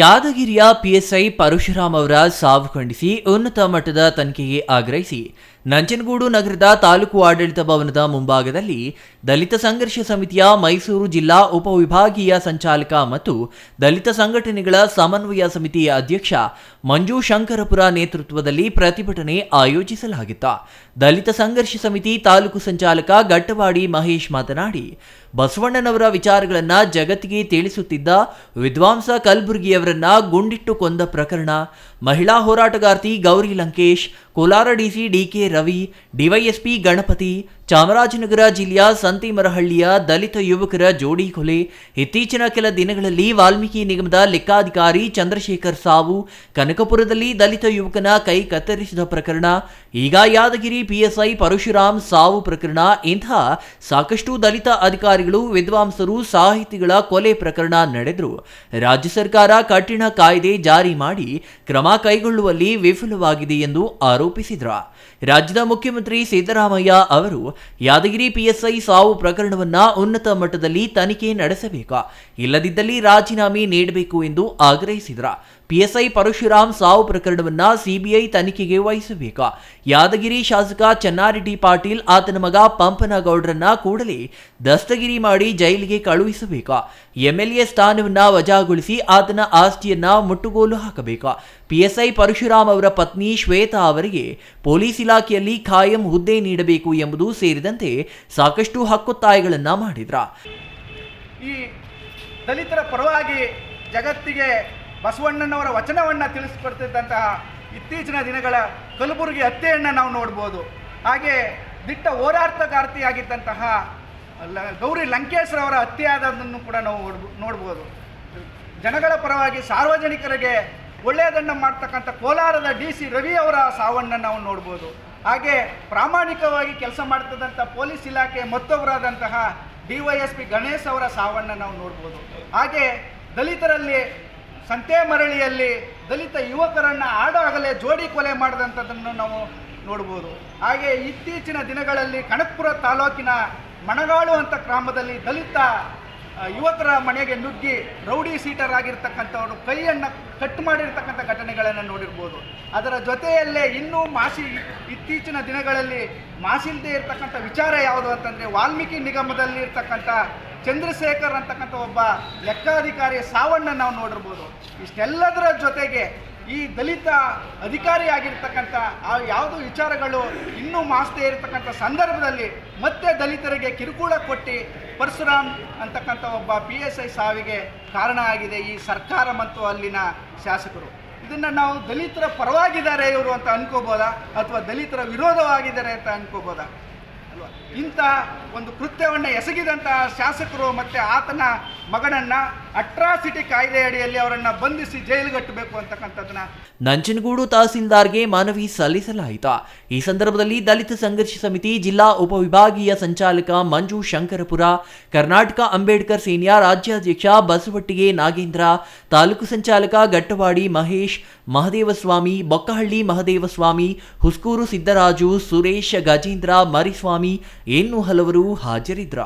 ಯಾದಗಿರಿಯ PSI Parashuram ಅವರ ಸಾವು ಖಂಡಿಸಿ ಉನ್ನತ ಮಟ್ಟದ ತನಿಖೆಗೆ ಆಗ್ರಹಿಸಿ. ನಂಜನಗೂಡು ನಗರದ ತಾಲೂಕು ಆಡಳಿತ ಭವನದ ಮುಂಭಾಗದಲ್ಲಿ ದಲಿತ ಸಂಘರ್ಷ ಸಮಿತಿಯ ಮೈಸೂರು ಜಿಲ್ಲಾ ಉಪವಿಭಾಗೀಯ ಸಂಚಾಲಕ ಮತ್ತು ದಲಿತ ಸಂಘಟನೆಗಳ ಸಮನ್ವಯ ಸಮಿತಿ ಅಧ್ಯಕ್ಷ ಮಂಜು ಶಂಕರಪುರ ನೇತೃತ್ವದಲ್ಲಿ ಪ್ರತಿಭಟನೆ ಆಯೋಜಿಸಲಾಗಿತ್ತು. ದಲಿತ ಸಂಘರ್ಷ ಸಮಿತಿ ತಾಲೂಕು ಸಂಚಾಲಕ ಗಟ್ಟವಾಡಿ ಮಹೇಶ್ ಮಾತನಾಡಿ, ಬಸವಣ್ಣನವರ ವಿಚಾರಗಳನ್ನು ಜಗತ್ತಿಗೆ ತಿಳಿಸುತ್ತಿದ್ದ ವಿದ್ವಾಂಸ ಕಲಬುರ್ಗಿಯವರನ್ನ ಗುಂಡಿಟ್ಟು ಕೊಂದ ಪ್ರಕರಣ, ಮಹಿಳಾ ಹೋರಾಟಗಾರ್ತಿ Gauri Lankesh, Kolar DC D K Ravi, DYSP Ganapati, Chamarajanagar ಜಿಲ್ಲೆಯ ಸಂತಿಮರಹಳ್ಳಿಯ ದಲಿತ ಯುವಕರ ಜೋಡಿ ಕೊಲೆ. ಇತ್ತೀಚಿನ ಕೆಲ ದಿನಗಳಲ್ಲಿ ವಾಲ್ಮೀಕಿ ನಿಗಮದ ಲೆಕ್ಕಾಧಿಕಾರಿ ಚಂದ್ರಶೇಖರ್ ಸಾವು, ಕನಕಪುರದಲ್ಲಿ ದಲಿತ ಯುವಕನ ಕೈ ಕತ್ತರಿಸಿದ ಪ್ರಕರಣ, ಈಗ ಯಾದಗಿರಿ ಪಿಎಸ್ಐ ಪರಶುರಾಮ್ ಸಾವು ಪ್ರಕರಣ ಇಂತಹ ಸಾಕಷ್ಟು ದಲಿತ ಅಧಿಕಾರಿಗಳು, ವಿದ್ವಾಂಸರು, ಸಾಹಿತಿಗಳ ಕೊಲೆ ಪ್ರಕರಣ ನಡೆದರು. ರಾಜ್ಯ ಸರ್ಕಾರ ಕಠಿಣ ಕಾಯ್ದೆ ಜಾರಿ ಮಾಡಿ ಕ್ರಮ ಕೈಗೊಳ್ಳುವಲ್ಲಿ ವಿಫಲವಾಗಿದೆ ಎಂದು ಆರೋಪಿಸಿದ್ರ. ರಾಜ್ಯದ ಮುಖ್ಯಮಂತ್ರಿ ಸಿದ್ದರಾಮಯ್ಯ ಅವರು ಯಾದಗಿರಿ ಪಿಎಸ್ಐ ಸಾವು ಪ್ರಕರಣವನ್ನ ಉನ್ನತ ಮಟ್ಟದಲ್ಲಿ ತನಿಖೆ ನಡೆಸಬೇಕು. ಇಲ್ಲದಿದ್ದಲ್ಲಿ ರಾಜೀನಾಮೆ ನೀಡಬೇಕು ಎಂದು ಆಗ್ರಹಿಸಿದರು. ಪಿಎಸ್ಐ ಪರಶುರಾಮ್ ಸಾವು ಪ್ರಕರಣವನ್ನ ಸಿಬಿಐ ತನಿಖೆಗೆ ವಹಿಸಬೇಕು. ಯಾದಗಿರಿ ಶಾಸಕ ಚೆನ್ನಾರೆಡ್ಡಿ ಪಾಟೀಲ್ ಆತನ ಮಗ ಪಂಪನಗೌಡರನ್ನ ಕೂಡಲೇ ದಸ್ತಗಿರಿ ಮಾಡಿ ಜೈಲಿಗೆ ಕಳುಹಿಸಬೇಕು. ಎಂಎಲ್ಎ ಸ್ಥಾನವನ್ನ ವಜಾಗೊಳಿಸಿ ಆತನ ಆಸ್ತಿಯನ್ನ ಮುಟ್ಟುಗೋಲು ಹಾಕಬೇಕು. ಪಿಎಸ್ಐ ಪರಶುರಾಮ್ ಅವರ ಪತ್ನಿ ಶ್ವೇತಾ ಅವರಿಗೆ ಪೊಲೀಸ್ ಇಲಾಖೆಯಲ್ಲಿ ಖಾಯಂ ಹುದ್ದೆ ನೀಡಬೇಕು ಎಂಬುದು ಸೇರಿದಂತೆ ಸಾಕಷ್ಟು ಹಕ್ಕೊತ್ತಾಯಗಳನ್ನ ಮಾಡಿದ್ರ. ಈ ದಲಿತರ ಪರವಾಗಿ ಜಗತ್ತಿಗೆ ಬಸವಣ್ಣನವರ ವಚನವನ್ನು ತಿಳಿಸ್ಕೊಡ್ತಿದ್ದಂತಹ ಇತ್ತೀಚಿನ ದಿನಗಳ ಕಲಬುರಗಿ ಹತ್ಯೆಯನ್ನು ನಾವು ನೋಡ್ಬೋದು. ಹಾಗೆ ದಿಟ್ಟ ಹೋರಾಟಗಾರ್ತಿಯಾಗಿದ್ದಂತಹ ಗೌರಿ ಲಂಕೇಶ್ರವರ ಅವರ ಆದದನ್ನು ಕೂಡ ನಾವು ನೋಡ್ಬೋದು. ಜನಗಳ ಪರವಾಗಿ ಸಾರ್ವಜನಿಕರಿಗೆ ಒಳ್ಳೆಯದನ್ನು ಮಾಡ್ತಕ್ಕಂಥ ಕೋಲಾರದ ಡಿ ಸಿ ರವಿ ಅವರ ಸಾವನ್ನು ನಾವು ನೋಡ್ಬೋದು. ಹಾಗೆ ಪ್ರಾಮಾಣಿಕವಾಗಿ ಕೆಲಸ ಮಾಡ್ತದಂಥ ಪೊಲೀಸ್ ಇಲಾಖೆ ಮತ್ತೊಬ್ಬರಾದಂತಹ D Y S P Ganesh ಅವರ ಸಾವನ್ನು ನಾವು ನೋಡ್ಬೋದು. ಹಾಗೆ ದಲಿತರಲ್ಲಿ ಸಂತೆ ಮರಳಿಯಲ್ಲಿ ದಲಿತ ಯುವಕರನ್ನು ಆಡಾಗಲೇ ಜೋಡಿ ಕೊಲೆ ಮಾಡಿದಂಥದ್ದನ್ನು ನಾವು ನೋಡ್ಬೋದು. ಹಾಗೆ ಇತ್ತೀಚಿನ ದಿನಗಳಲ್ಲಿ ಕನಕಪುರ ತಾಲೂಕಿನ ಮಣಗಾಳು ಅಂತ ಗ್ರಾಮದಲ್ಲಿ ದಲಿತ ಯುವಕರ ಮನೆಗೆ ನುಗ್ಗಿ ರೌಡಿ ಸೀಟರ್ ಆಗಿರ್ತಕ್ಕಂಥವ್ರು ಕೈಯನ್ನು ಕಟ್ ಮಾಡಿರ್ತಕ್ಕಂಥ ಘಟನೆಗಳನ್ನು ನೋಡಿರ್ಬೋದು. ಅದರ ಜೊತೆಯಲ್ಲೇ ಇನ್ನೂ ಮಾಸಿ ಇತ್ತೀಚಿನ ದಿನಗಳಲ್ಲಿ ಮಾಸಿಲ್ದೇ ಇರ್ತಕ್ಕಂಥ ವಿಚಾರ ಯಾವುದು ಅಂತಂದರೆ ವಾಲ್ಮೀಕಿ ನಿಗಮದಲ್ಲಿ ಇರ್ತಕ್ಕಂಥ ಚಂದ್ರಶೇಖರ್ ಅಂತಕ್ಕಂಥ ಒಬ್ಬ ಲೆಕ್ಕಾಧಿಕಾರಿ ಸಾವನ್ನ ನಾವು ನೋಡಿರ್ಬೋದು. ಇಷ್ಟೆಲ್ಲದರ ಜೊತೆಗೆ ಈ ದಲಿತ ಅಧಿಕಾರಿಯಾಗಿರ್ತಕ್ಕಂಥ ಆ ಯಾವುದು ವಿಚಾರಗಳು ಇನ್ನೂ ಮಾಸ್ದೇ ಇರತಕ್ಕಂಥ ಸಂದರ್ಭದಲ್ಲಿ ಮತ್ತೆ ದಲಿತರಿಗೆ ಕಿರುಕುಳ ಕೊಟ್ಟು ಪರಶುರಾಮ್ ಅಂತಕ್ಕಂಥ ಒಬ್ಬ ಪಿ ಎಸ್ ಐ ಸಾವಿಗೆ ಕಾರಣ ಆಗಿದೆ ಈ ಸರ್ಕಾರ ಮತ್ತು ಅಲ್ಲಿನ ಶಾಸಕರು. ಇದನ್ನು ನಾವು ದಲಿತರ ಪರವಾಗಿದ್ದಾರೆ ಇವರು ಅಂತ ಅನ್ಕೋಬೋದಾ? ಅಥವಾ ದಲಿತರ ವಿರೋಧವಾಗಿದ್ದಾರೆ ಅಂತ ಅನ್ಕೋಬೋದಾ? ಇಂಥ ಒಂದು ಕೃತ್ಯವನ್ನು ಎಸಗಿದಂತಹ ಶಾಸಕರು ಮತ್ತು ಆತನ ಮಗನನ್ನು ಅಟ್ರಾಸಿಟಿ ಕಾಯ್ದೆ ಅಡಿಯಲ್ಲಿ ಅವರನ್ನು ಬಂಧಿಸಿ ಜೈಲಿಗಟ್ಟಬೇಕು ಅಂತಕ್ಕಂಥದ್ದನ್ನ ನಂಜನಗೂಡು ತಹಸೀಲ್ದಾರ್ಗೆ ಮನವಿ ಸಲ್ಲಿಸಲಾಯಿತು. ಈ ಸಂದರ್ಭದಲ್ಲಿ ದಲಿತ ಸಂಘರ್ಷ ಸಮಿತಿ ಜಿಲ್ಲಾ ಉಪವಿಭಾಗೀಯ ಸಂಚಾಲಕ ಮಂಜು ಶಂಕರಪುರ, ಕರ್ನಾಟಕ ಅಂಬೇಡ್ಕರ್ ಸೇನೆಯ ರಾಜ್ಯಾಧ್ಯಕ್ಷ ಬಸವಟ್ಟಿಗೆ ನಾಗೇಂದ್ರ, ತಾಲೂಕು ಸಂಚಾಲಕ ಗಟ್ಟವಾಡಿ ಮಹೇಶ್, ಮಹದೇವಸ್ವಾಮಿ, ಬೊಕ್ಕಹಳ್ಳಿ ಮಹದೇವಸ್ವಾಮಿ, ಹುಸ್ಕೂರು ಸಿದ್ದರಾಜು, ಸುರೇಶ್ ಗಜೇಂದ್ರ, ಮರಿಸ್ವಾಮಿ ಇನ್ನೂ ಹಲವರು ಹಾಜರಿದ್ರ.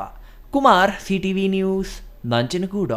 Kumar CTV news Nanjangud.